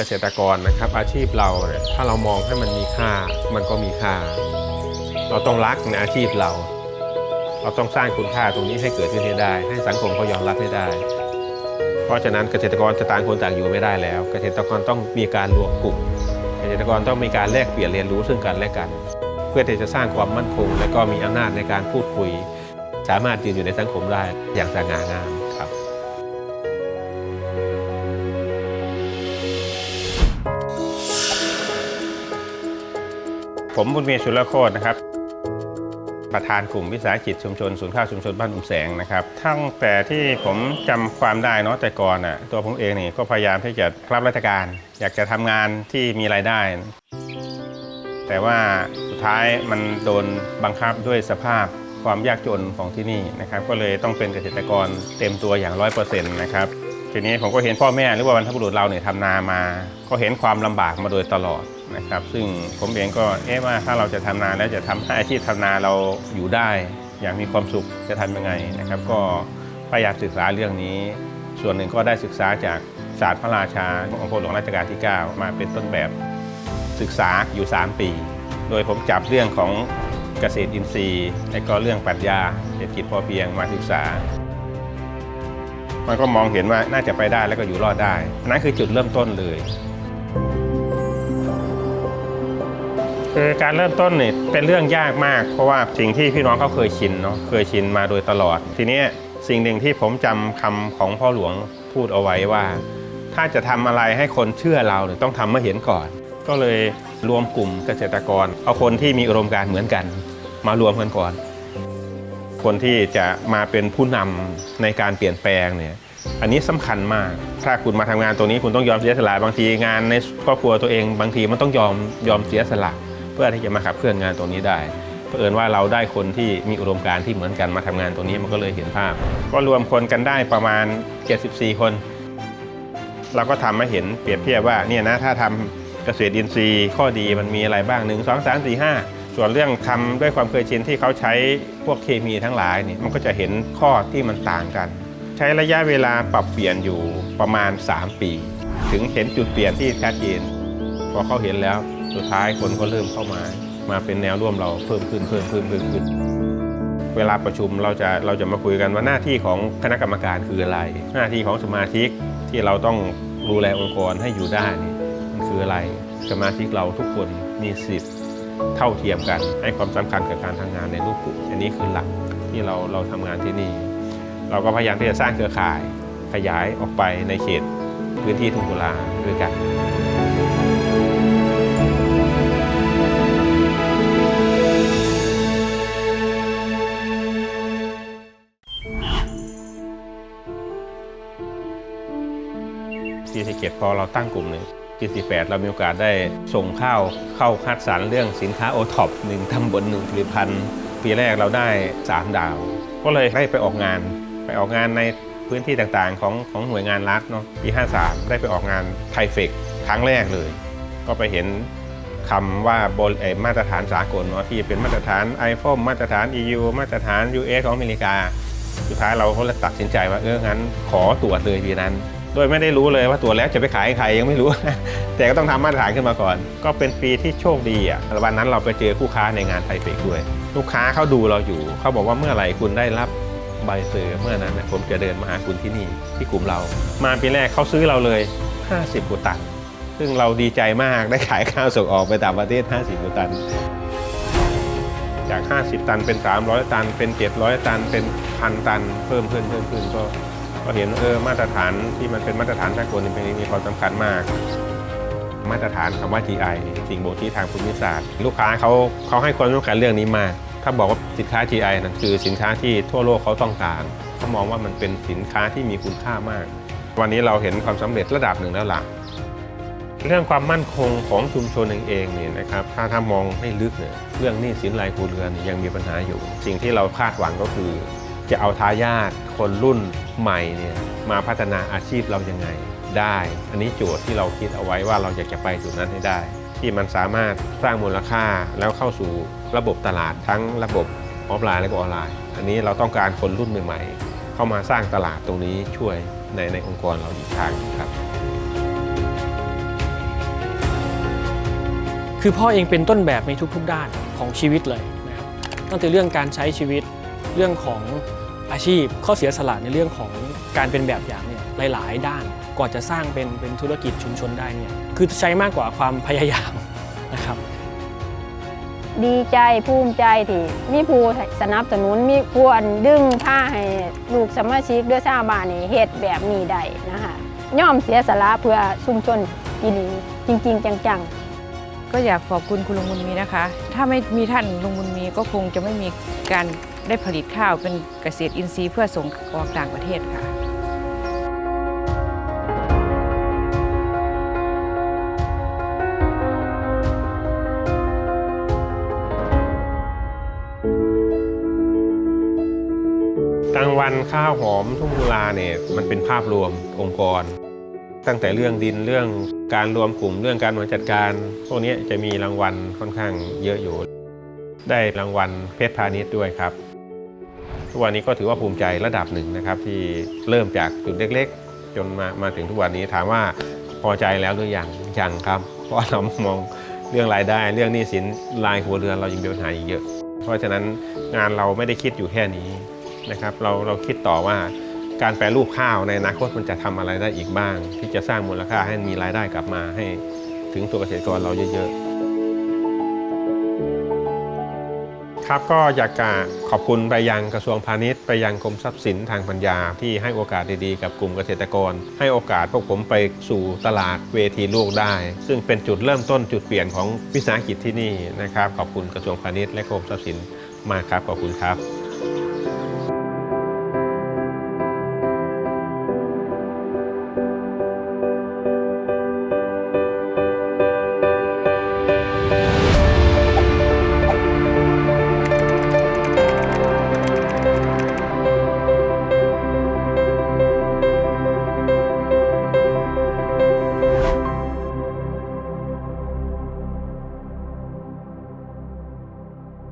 กษตรกรนะครับ อาชีพเราเนี่ยถ้าเรามองให้มันมีค่า มันก็มีค่า เราต้องรักในอาชีพเรา เราต้องสร้างคุณค่าตรงนี้ให้เกิดขึ้นให้ได้ ให้สังคมเขายอมรับให้ได้ เพราะฉะนั้นเกษตรกรจะต่างคนต่างอยู่ไม่ได้แล้ว เกษตรกรต้องมีการรวมกลุ่ม เกษตรกรต้องมีการแลกเปลี่ยนเรียนรู้ซึ่งกันและกัน เพื่อที่จะสร้างความมั่นคง และก็มีอำนาจในการพูดคุย สามารถยืนอยู่ในสังคมได้อย่างสง่างาม ผมบุญมีชุลโคตนะครับ ประธานกลุ่มวิสาหกิจชุมชนศูนย์ข้าวชุมชนบ้านอุ่มแสงนะครับตั้งแต่ที่ผมจำความได้เนาะแต่ก่อนอะตัวผมเองนี่ก็พยายามที่จะรับราชการ อยากจะทำงานที่มีรายได้ แต่ว่าสุดท้ายมันโดนบังคับด้วยสภาพความยากจนของที่นี่นะครับ ก็เลยต้องเป็นเกษตรกรเต็มตัวอย่างร้อยเปอร์เซ็นต์นะครับทีนี้ผมก็เห็นพ่อแม่หรือว่าบรรพบุรุษเราเนี่ยทำนามา ก็เห็นความลำบากมาโดยตลอด นะครับ ซึ่งผมเองก็เอ๊ะว่าถ้าเราจะทำนาแล้วจะทำให้อาชีพทำนาเราอยู่ได้ อย่างมีความสุขจะทำยังไงนะครับ ก็พยายามศึกษาเรื่องนี้ ส่วนหนึ่งก็ได้ศึกษาจากศาสตร์พระราชาของพ่อหลวงรัชกาลที่ 9 มาเป็นต้นแบบศึกษาอยู่ 3 ปี โดยผมจับเรื่องของเกษตรอินทรีย์ และก็เรื่องปรัชญาเศรษฐกิจพอเพียงมาศึกษา มันก็มองเห็นว่าน่าจะไปได้แล้วก็อยู่รอดได้นนั้นคือจุดเริ่มต้นเลย คือการเริ่มต้นเนี่ยเป็นเรื่องยากมาก เพราะว่าสิ่งที่พี่น้องเขาเคยชินเนาะเคยชินมาโดยตลอด ทีนี้สิ่งหนึ่งที่ผมจำคำของพ่อหลวงพูดเอาไว้ว่า ถ้าจะทำอะไรให้คนเชื่อเราเนี่ยต้องทำเมื่อเห็นก่อน ก็เลยรวมกลุ่มเกษตรกร เอาคนที่มีอารมณ์การเหมือนกัน มารวมกันก่อน คนที่จะมาเป็นผู้นำในการเปลี่ยนแปลงเนี่ยอันนี้สำคัญมาก ถ้าคุณมาทำงานตรงนี้คุณต้องยอมเสียสละ บางทีงานในครอบครัวตัวเอง บางทีมันต้องยอมยอมเสียสละ พื่อที่จะมาขับเคลื่อนงานตรงนี้ได้เผอิญว่าเราได้คนที่มีอุดมการณ์ที่เหมือนกันมาทำงานตรงนี้มันก็เลยเห็นภาพ ก็รวมคนกันได้ประมาณ 74 คน เราก็ทำให้เห็นเปรียบเทียบว่าเนี่ยนะถ้าทำเกษตรอินทรีย์ข้อดีมันมีอะไรบ้าง 1 2 3 4 5 ส่วนเรื่องทำด้วยความเคยชินที่เขาใช้พวกเคมีทั้งหลายเนี่ยมันก็จะเห็นข้อที่มันต่างกัน ใช้ระยะเวลาปรับเปลี่ยนอยู่ประมาณ 3 ปี ถึงเห็นจุดเปลี่ยนที่ชัดเจนพอเขาเห็นแล้ว สุดท้ายคนก็เริ่มเข้ามา มาเป็นแนวร่วมเราเพิ่มขึ้นเพิ่มขึ้นเพิ่มขึ้น เวลาประชุมเราจะเราจะมาคุยกันว่าหน้าที่ของคณะกรรมการคืออะไร หน้าที่ของสมาชิกที่เราต้องดูแลองค์กรให้อยู่ได้นี่มันคืออะไร สมาชิกเราทุกคนมีสิทธิ์เท่าเทียมกัน ให้ความสำคัญกับการทำงานในรูปกลุ่มอันนี้คือหลักที่เราเราทำงานที่นี่ เราก็พยายามที่จะสร้างเครือข่ายขยายออกไปในเขตพื้นที่ทุ่งกุลาด้วยกัน ปีสิเกตพอเราตั้งกลุ่มหนึ่งปีสิแปดเรามีโอกาสได้ส่งข้าวเข้าคัดสรรเรื่องสินค้าโอท็อปหนึ่งตำบลหนึ่งผลิตภัณฑ์ปีแรกเราได้ 3 ดาว ก็เลยได้ไปออกงาน ไปออกงานในพื้นที่ต่างๆ ของของหน่วยงานรัฐเนาะปี 53 ได้ไปออกงานไทเฟกครั้งแรกเลย ก็ไปเห็นคำว่าบนเอ่อมาตรฐานสากลเนาะที่เป็นมาตรฐาน i p h o n e มาตรฐาน EU มาตรฐาน US ของอเมริกา สุดท้ายเราก็เลยตัดสินใจว่าเอองั้นขอตรวจเลยปีนั้น โดยไม่ได้รู้เลยว่าตรวแล้วจะไปขายให้ใครยังไม่รู้ แต่ก็ต้องทำมาตรฐานขึ้นมาก่อน ก็เป็นปีที่โชคดีอะวันนั้นเราไปเจอคู่ค้าในงานไทเฟกด้วย ลูกค้าเขาดูเราอยู่ เขาบอกว่าเมื่อไหร่คุณได้รับใบเซอร์เมื่อนั้นผมจะเดินมาหาคุณที่นี่ที่กลุ่มเรา มาปีแรกเขาซื้อเราเลย 50กว่าตัน ซึ่งเราดีใจมากได้ขายข้าวส่งออกไปต่างประเทศ 50กว่าตัน จาก 50 ตันเป็น 300 ตัน เป็น 700 ตัน เป็นพันตัน เพิ่มขึ้นเพิ่มขึ้นก็ ก็เห็นเออมาตรฐานที่มันเป็นมาตรฐานสากลนี่เป็นมีความสำคัญมาก มาตรฐานคำว่า GI สิ่งบ่งชี้ทางภูมิศาสตร์ ลูกค้าเขาเขาให้ความสำคัญเรื่องนี้มาก ถ้าบอกว่าสินค้า GI นั่นคือสินค้าที่ทั่วโลกเขาต้องการเขามองว่ามันเป็นสินค้าที่มีคุณค่ามาก วันนี้เราเห็นความสำเร็จระดับหนึ่งแล้วล่ะเรื่องความมั่นคงของชุมชนเองเนี่ยนะครับถ้าถ้ามองให้ลึกเนี่ยเรื่องหนี้สินรายครัวเรือนยังมีปัญหาอยู่ สิ่งที่เราคาดหวังก็คือ จะเอาทายาทคนรุ่นใหม่เนี่ยมาพัฒนาอาชีพเรายังไงได้ อันนี้โจทย์ที่เราคิดเอาไว้ว่าเราอยากจะไปจุดนั้นให้ได้ ที่มันสามารถสร้างมูลค่าแล้วเข้าสู่ระบบตลาดทั้งระบบออฟไลน์และก็ออนไลน์ อันนี้เราต้องการคนรุ่นใหม่ๆ เข้ามาสร้างตลาดตรงนี้ช่วยในในองค์กรเราอีกทางครับคือพ่อเองเป็นต้นแบบในทุกๆด้านของชีวิตเลยนะครับตั้งแต่เรื่องการใช้ชีวิตเรื่องของ ชีพ ข้อเสียสละในเรื่องของการเป็นแบบอย่างเนี่ยหลาย ๆ ด้านกว่าจะสร้างเป็นเป็นธุรกิจชุมชนได้เนี่ยคือใช้มากกว่าความพยายามนะครับ ดีใจภูมิใจที่มีผู้สนับสนุนมีผู้อันดึงผ้าให้ลูกสมาชิกด้วยชาวบ้านนี่เฮ็ดแบบนี้ได้นะคะย่อมเสียสละเพื่อชุมชนอีหลีจริง ๆ จัง ๆก็อยากขอบคุณคุณลุงบุญมีนะคะ ถ้าไม่มีท่านลุงบุญมีก็คงจะไม่มีการ ได้ผลิตข้าวเป็นเกษตรอินทรีย์เพื่อส่งออกต่างประเทศค่ะ กลางวันข้าวหอมทุ่งกุลาเนี่ยมันเป็นภาพรวมองค์กร ตั้งแต่เรื่องดินเรื่องการรวมกลุ่มเรื่องการบริหารจัดการพวกนี้จะมีรางวัลค่อนข้างเยอะอยู่ ได้รางวัลเพชรพาณิชย์ด้วยครับ ทุกวันนี้ก็ถือว่าภูมิใจระดับหนึ่งนะครับ ที่เริ่มจากจุดเล็กๆ จนมามาถึงทุกวันนี้ถามว่าพอใจแล้วหรือยังยังครับ เพราะเรามองเรื่องรายได้ เรื่องหนี้สินรายหัวเรือนเรายังมีปัญหาอีกเยอะ เพราะฉะนั้นงานเราไม่ได้คิดอยู่แค่นี้นะครับ เราเราคิดต่อว่าการแปรรูปข้าวในอนาคตมันจะทำอะไรได้อีกบ้าง ที่จะสร้างมูลค่าให้มีรายได้กลับมาให้ถึงตัวเกษตรกรเราเยอะๆ ครับก็อยากจะขอบคุณไปยังกระทรวงพาณิชย์ไปยังกรมทรัพย์สินทางปัญญาที่ให้โอกาสดีๆกับกลุ่มเกษตรกร ให้โอกาสพวกผมไปสู่ตลาดเวทีโลกได้ ซึ่งเป็นจุดเริ่มต้นจุดเปลี่ยนของวิสาหกิจที่นี่นะครับ ขอบคุณกระทรวงพาณิชย์และกรมทรัพย์สินมากครับขอบคุณครับ